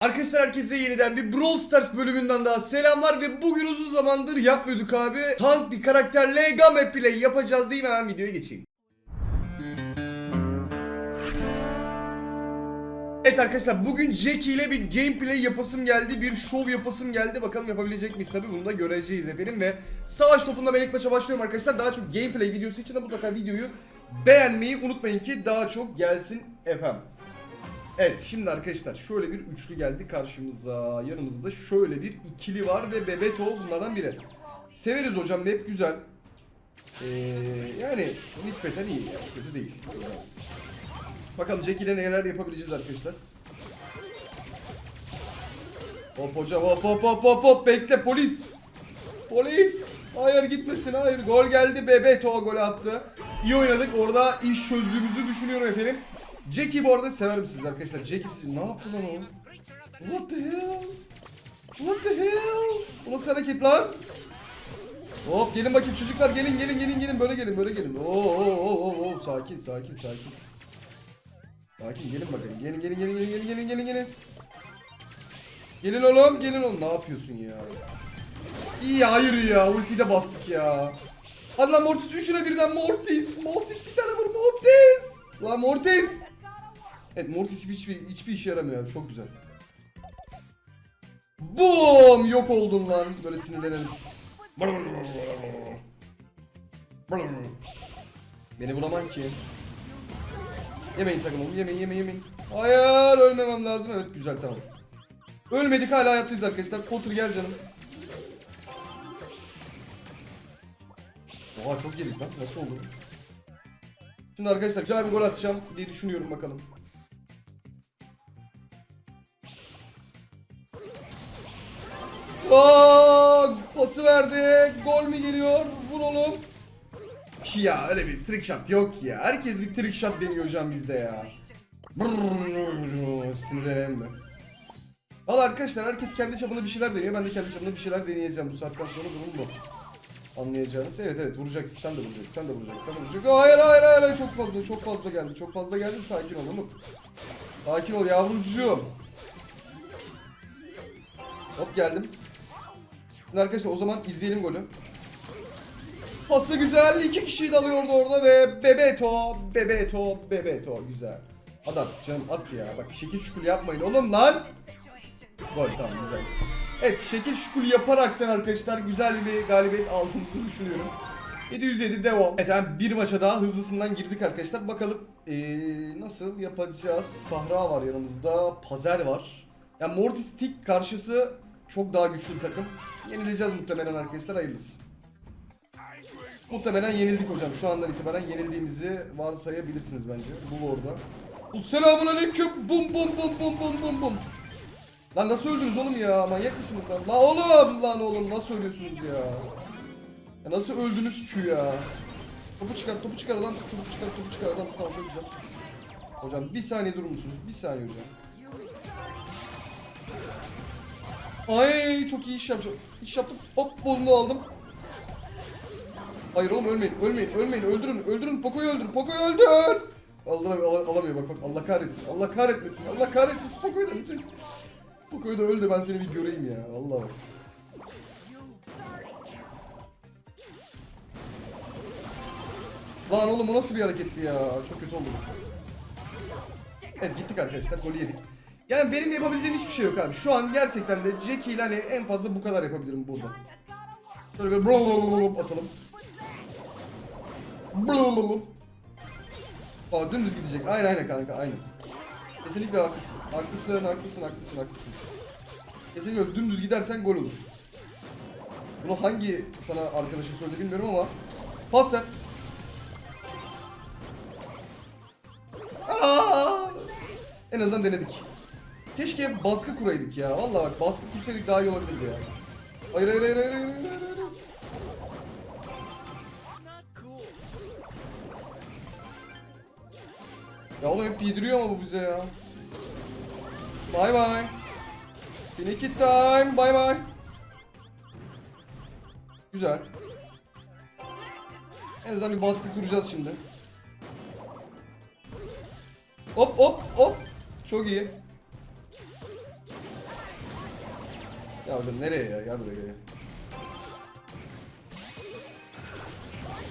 Arkadaşlar herkese yeniden bir Brawl Stars bölümünden daha selamlar ve bugün uzun zamandır yapmıyorduk abi. Tank bir karakterle Game Play yapacağız değil mi? Hemen videoya geçeyim. Evet arkadaşlar bugün Jackie ile bir gameplay yapasım geldi, bir show yapasım geldi. Bakalım yapabilecek miyiz tabi bunu da göreceğiz efendim ve savaş topunda ben ilk maça başlıyorum arkadaşlar. Daha çok gameplay videosu için de mutlaka videoyu beğenmeyi unutmayın ki daha çok gelsin efendim. Evet şimdi arkadaşlar şöyle bir üçlü geldi karşımıza. Yanımızda da şöyle bir ikili var ve Bebeto bunlardan biri. Severiz hocam hep güzel. Ee, yani nispeten iyi yani kötü değil. Bakalım Jack ile neler yapabileceğiz arkadaşlar. Hop hocam hop hop hop hop hop bekle polis. Polis. Hayır gitmesin hayır. Gol geldi Bebeto gol attı. İyi oynadık orada iş çözdüğümüzü düşünüyorum efendim. Jackie bu arada severim siz arkadaşlar. Jackie siz ne yaptı lan o? What the hell? What the hell? Bu nasıl hareket lan? Hop gelin bakayım çocuklar gelin gelin gelin gelin böyle gelin böyle gelin. Oo oo oo oo sakin sakin sakin. Sakin gelin bakalım. Gelin gelin gelin gelin gelin gelin gelin gelin. Gelin oğlum gelin oğlum. Ne yapıyorsun ya? İyi hayır ya ultiyi de bastık ya. Hadi lan Mortis üçüne birden Mortis. Mortis bir tane vur Mortis. Lan Mortis. Evet Mortis hiçbir, hiçbir işe yaramıyor abi çok güzel. Boom yok oldun lan. Böyle sinirlenelim. Beni vuramam ki. Yemeyin sakın oğlum yemeyin yemeyin yemeyin. Hayır ölmemem lazım evet güzel tamam. Ölmedik hala hayattayız arkadaşlar. Potter gel canım. Oha çok yedik lan nasıl oldu? Şimdi arkadaşlar güzel bir gol atacağım diye düşünüyorum bakalım. Aa, pası verdi. Gol mü geliyor? Vur oğlum. Ya öyle bir trick shot yok ya. Herkes bir trick shot deniyor hocam bizde ya. Sinirlenelim mi? Valla arkadaşlar herkes kendi çapında bir şeyler deniyor. Ben de kendi çapımda bir şeyler deneyeceğim. Bu saatten sonra durum bu. Anlayacağınız. Evet evet vuracaksın. Sen de vuracaksın. Sen de vuracaksın. Sen de vuracaksın. Hayır hayır. hayır. Çok fazla çok fazla geldi. Çok fazla geldi. Sakin ol oğlum. Sakin ol yavrucuğum. Hop geldim. Arkadaşlar o zaman izleyelim golü. Pası güzel. iki kişiyi de alıyordu orada ve Bebeto, Bebeto, Bebeto. Güzel. At artık canım at ya. Bak şekil şukul yapmayın oğlum lan. Gol tamam güzel. Evet şekil şukul yaparaktan arkadaşlar güzel bir galibiyet aldığımızı düşünüyorum. 707 devam. Evet yani bir maça daha hızlısından girdik arkadaşlar. Bakalım ee, nasıl yapacağız. Sahra var yanımızda. Pazer var. Yani Mortis Tick karşısı çok daha güçlü bir takım. Yenileceğiz muhtemelen arkadaşlar hayırlısı. Muhtemelen yenildik hocam. Şu andan itibaren yenildiğimizi varsayabilirsiniz bence. Bu orada. Selamun aleyküm. Bum bum bum bum bum bum bum. Lan nasıl öldünüz oğlum ya? Manyak mısınız lan? Lan oğlum lan oğlum nasıl ölüyorsunuz ya? ya nasıl öldünüz ki ya? Topu çıkar, topu çıkar adam, topu çıkar, topu çıkar adam. Tamam çok güzel. Hocam bir saniye durur musunuz? Bir saniye hocam. Ay çok iyi iş yapacağım. İş yaptım. Hop bolunu aldım. Hayır oğlum ölmeyin, ölmeyin, ölmeyin. Öldürün, öldürün. Poco'yu öldürün. Poco'yu öldür. Aldıramıyor, al alamıyor bak bak. Allah kahretsin. Allah kahretmesin. Allah kahretmesin. Poco'yu da ölecek. Poco'yu da öldü ben seni bir göreyim ya. Allah. Lan oğlum bu nasıl bir hareketti ya? Çok kötü oldu. Evet gittik arkadaşlar. Golü yedik. Yani benim yapabileceğim hiçbir şey yok abi. Şu an gerçekten de Jackie ile hani en fazla bu kadar yapabilirim burada. Şöyle bir brrrr atalım. Brrrr. Aa dümdüz gidecek. Aynen aynen kanka aynen. Kesinlikle haklısın. Haklısın, haklısın, haklısın, haklısın. Kesinlikle dümdüz gidersen gol olur. Bunu hangi sana arkadaşın söyledi bilmiyorum ama pas. Aa! En azından denedik. Keşke baskı kuraydık ya. Vallahi bak baskı kursaydık daha iyi olabilirdi ya. Hayır hayır hayır hayır hayır hayır. hayır. Ya oğlum hep yediriyor ama bu bize ya. Bye bye. Tiniki time. Bye bye. Güzel. En azından bir baskı kuracağız şimdi. Hop hop hop. Çok iyi. Ya hocam nereye ya? Gel buraya gel.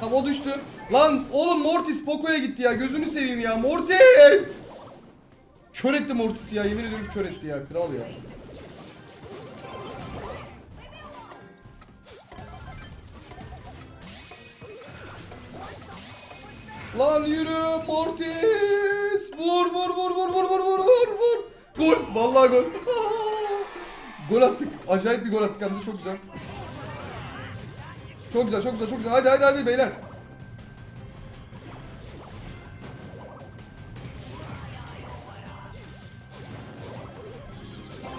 Tamam o düştü. Lan oğlum Mortis Poco'ya gitti ya. Gözünü seveyim ya. Mortis! Kör etti Mortis ya. Yemin ediyorum kör etti ya. Kral ya. Lan yürü Mortis! Vur vur vur vur vur vur vur vur vur! Gol! Vallahi gol! gol attık. Acayip bir gol attık hem de çok güzel. Çok güzel, çok güzel, çok güzel. Hadi hadi hadi beyler.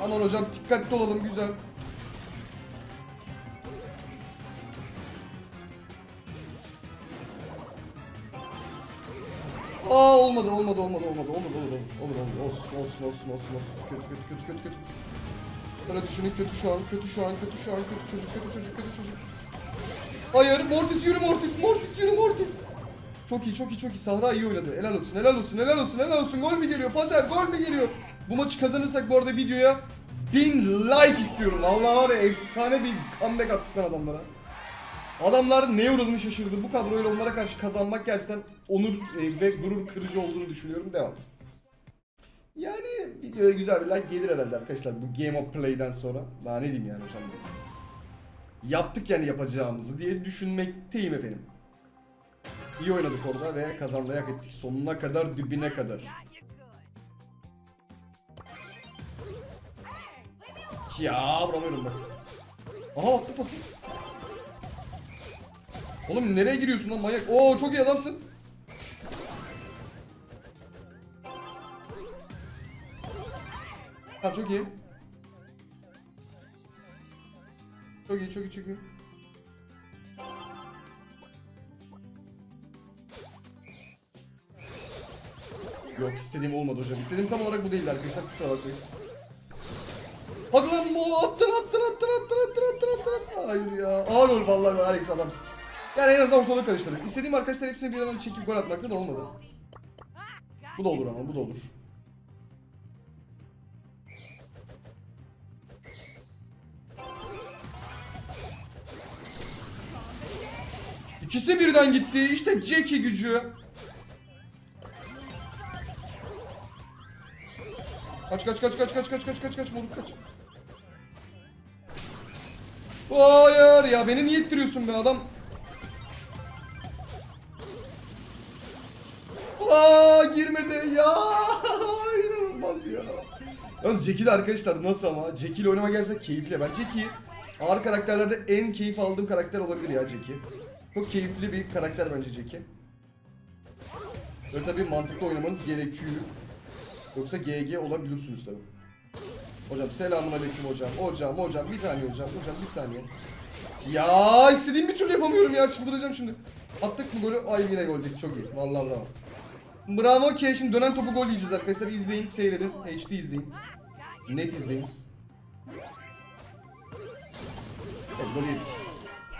Aman hocam dikkatli olalım güzel. Aa olmadı olmadı olmadı olmadı olmadı olmadı olur olur olsun olsun olsun olsun olsun kötü kötü kötü kötü kötü Böyle düşünün kötü şu an kötü şu an kötü şu an kötü çocuk kötü çocuk kötü çocuk. Hayır Mortis yürü Mortis Mortis yürü Mortis. Çok iyi çok iyi çok iyi. Sahra iyi oynadı. Helal olsun helal olsun helal olsun helal olsun. Gol mü geliyor Pazer gol mü geliyor? Bu maçı kazanırsak bu arada videoya 1000 like istiyorum. Allah var ya efsane bir comeback attık lan adamlara. Adamlar neye uğradığını şaşırdı. Bu kadroyla onlara karşı kazanmak gerçekten onur e, ve gurur kırıcı olduğunu düşünüyorum. Devam. Yani güzel bir like gelir herhalde arkadaşlar bu Game of Play'den sonra. Daha ne diyeyim yani hocam. Yaptık yani yapacağımızı diye düşünmekteyim efendim. İyi oynadık orada ve kazanmayı hak ettik. Sonuna kadar dibine kadar. Ya vuramıyorum ben. Aha attı pası. Oğlum nereye giriyorsun lan manyak? Oo çok iyi adamsın. Ha çok iyi. Çok iyi çok iyi çok iyi. Yok istediğim olmadı hocam. İstediğim tam olarak bu değildi arkadaşlar kusura bakmayın. Hadi lan bu attın attın attın attın attın attın attın attın. Hayır ya. Ağır vallahi be Alex adamsın. Yani en azından ortalığı karıştırdık. İstediğim arkadaşlar hepsini bir adam çekip gol atmakta da olmadı. Bu da olur ama bu da olur. İkisi birden gitti. İşte Jackie gücü. Kaç kaç kaç kaç kaç kaç kaç kaç kaç moruk kaç. Hayır ya beni niye ittiriyorsun be adam? Aa girmedi ya. İnanılmaz ya. Yalnız de arkadaşlar nasıl ama? İle oynama gerçekten keyifli. Ben Jackie'yi ağır karakterlerde en keyif aldığım karakter olabilir ya Jackie. Çok keyifli bir karakter bence Jackie. Ve tabii mantıklı oynamanız gerekiyor. Yoksa GG olabilirsiniz tabii. Hocam selamun aleyküm hocam. Hocam hocam bir tane hocam. Hocam bir saniye. Ya istediğim bir türlü yapamıyorum ya çıldıracağım şimdi. Attık mı golü? Ay yine gol yedik çok iyi. Vallahi bravo. Bravo ki şimdi dönen topu gol yiyeceğiz arkadaşlar. İzleyin, seyredin. HD izleyin. Net izleyin. Evet gol yedik.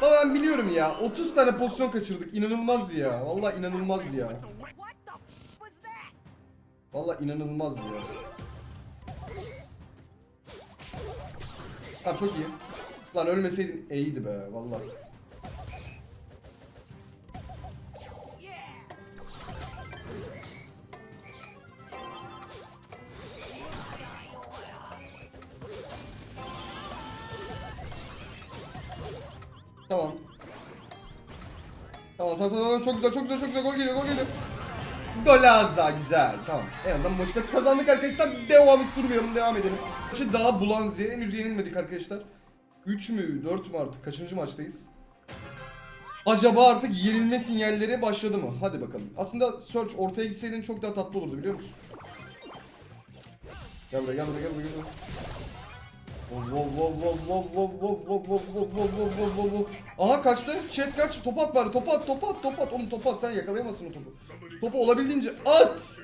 Ama ben biliyorum ya. 30 tane pozisyon kaçırdık. İnanılmaz ya. Vallahi inanılmaz ya. Vallahi inanılmaz ya. Tamam çok iyi. Lan ölmeseydin iyiydi be vallahi. Tamam. Tamam tamam tamam çok güzel çok güzel çok güzel gol geliyor gol geliyor. Golaza güzel. Tamam. En azından maçı da kazandık arkadaşlar. Devam et durmayalım devam edelim. Maçı daha Bulanzi'ye henüz yenilmedik arkadaşlar. 3 mü 4 mü artık kaçıncı maçtayız? Acaba artık yenilme sinyalleri başladı mı? Hadi bakalım. Aslında Search ortaya gitseydin çok daha tatlı olurdu biliyor musun? Gel buraya gel buraya gel buraya. Gel buraya. Aha kaçtı. Chat kaç. Top at bari. Top at. Top at. Top at. Oğlum top at. Sen yakalayamazsın o topu. Topu olabildiğince at.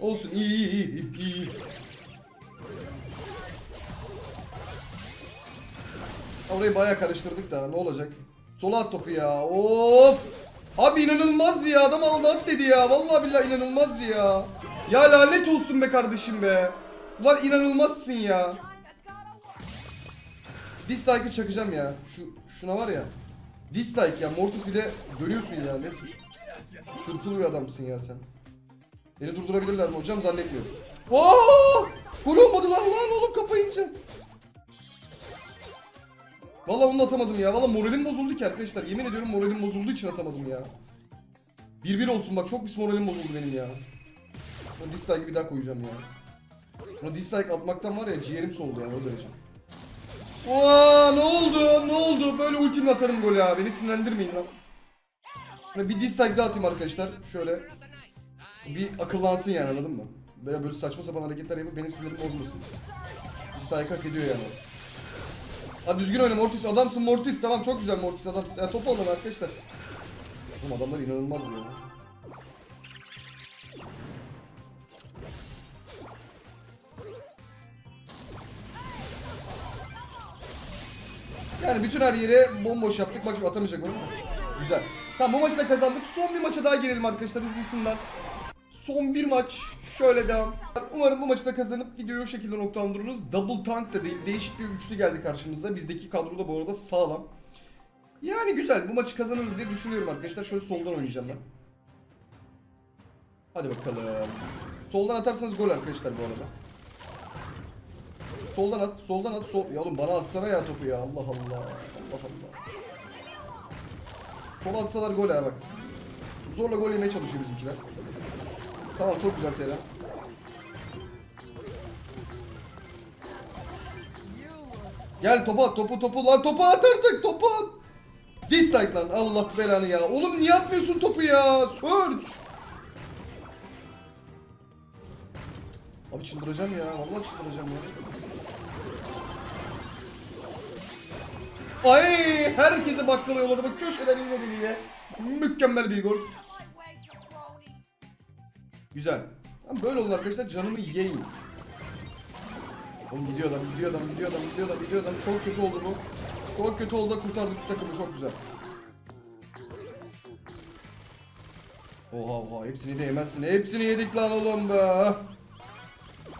Olsun. iyi iyi iyi iyi. Orayı bayağı karıştırdık da ne olacak? Sola at topu ya. Of. Abi inanılmaz ya. Adam aldı at dedi ya. Vallahi billahi inanılmaz ya. Ya lanet olsun be kardeşim be. Ulan inanılmazsın ya. Dislike'ı çakacağım ya. Şu şuna var ya. Dislike ya Mortis bir de görüyorsun ya. Ne tırtılı bir adamsın ya sen. Beni durdurabilirler mi hocam zannetmiyorum. Oo! Gol lan lan oğlum kafayı yiyeceğim. Onu atamadım ya. Valla moralim bozuldu ki arkadaşlar. Yemin ediyorum moralim bozulduğu için atamadım ya. 1-1 olsun bak çok pis moralim bozuldu benim ya. Buna dislike'ı bir daha koyacağım ya. Buna dislike atmaktan var ya ciğerim soldu yani o derece. Aa ne oldu? Ne oldu? Böyle ultimle atarım golü abi. Beni sinirlendirmeyin lan. Şöyle bir dislike daha atayım arkadaşlar. Şöyle. Bir akıllansın yani anladın mı? Veya böyle saçma sapan hareketler yapıp benim sinirimi bozmasın. Dislike hak ediyor yani. Hadi düzgün oyna Mortis. Adamsın Mortis. Tamam çok güzel Mortis adamsın. Ya topu alın arkadaşlar. Oğlum adamlar inanılmaz ya. Yani bütün her yere bomboş yaptık. Bak şimdi atamayacak onu. Güzel. Tamam bu maçı da kazandık. Son bir maça daha girelim arkadaşlar hızlısından. Son bir maç. Şöyle devam. Umarım bu maçı da kazanıp videoyu o şekilde noktalandırırız. Double tank da değil. Değişik bir üçlü geldi karşımıza. Bizdeki kadro da bu arada sağlam. Yani güzel. Bu maçı kazanırız diye düşünüyorum arkadaşlar. Şöyle soldan oynayacağım ben. Hadi bakalım. Soldan atarsanız gol arkadaşlar bu arada. Soldan at, soldan at, sol. Ya oğlum bana atsana ya topu ya. Allah Allah. Allah Allah. Sol atsalar gol ha bak. Zorla gol yemeye çalışıyor bizimkiler. Tamam çok güzel Tera. Gel topu at, topu topu lan topu at artık topu at. Dislike lan Allah belanı ya. Oğlum niye atmıyorsun topu ya? Search. Abi çıldıracağım ya. Vallahi çıldıracağım ya. Ay herkese baklava yolladı. Bak köşeden inmedi diye. Mükemmel bir gol. Güzel. Tamam, böyle olun arkadaşlar canımı yiyin. Oğlum gidiyor adam, gidiyor adam, gidiyor adam, gidiyor adam, gidiyor adam. Çok kötü oldu bu. Çok kötü oldu kurtardık takımı çok güzel. Oha oha hepsini de yemezsin. Hepsini yedik lan oğlum be.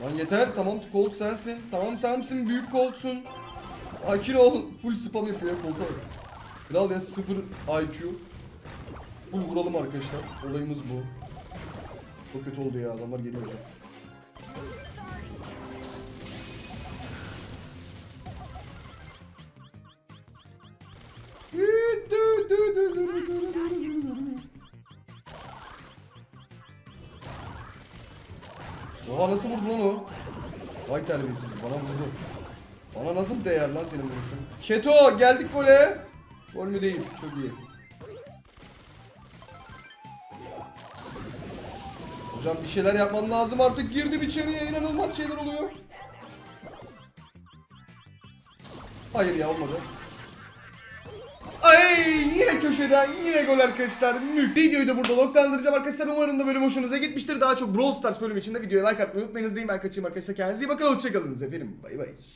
Lan yeter tamam Colt sensin. Tamam sensin büyük Colt'sun. Sakin ol. Full spam yapıyor Colt'a. bak. Kral ya 0 IQ. Full vuralım arkadaşlar. Olayımız bu. Çok kötü oldu ya adamlar geliyor. Senin vuruşun? Keto geldik gole. Gol mü değil çok iyi. Hocam bir şeyler yapmam lazım artık girdim içeriye inanılmaz şeyler oluyor. Hayır ya olmadı. Ay yine köşeden yine gol arkadaşlar. Mük. Videoyu da burada noktalandıracağım arkadaşlar. Umarım da bölüm hoşunuza gitmiştir. Daha çok Brawl Stars bölümü için de videoya like atmayı unutmayınız değil mi? Ben kaçayım arkadaşlar. Kendinize iyi bakın. Hoşçakalınız efendim. Bay bay.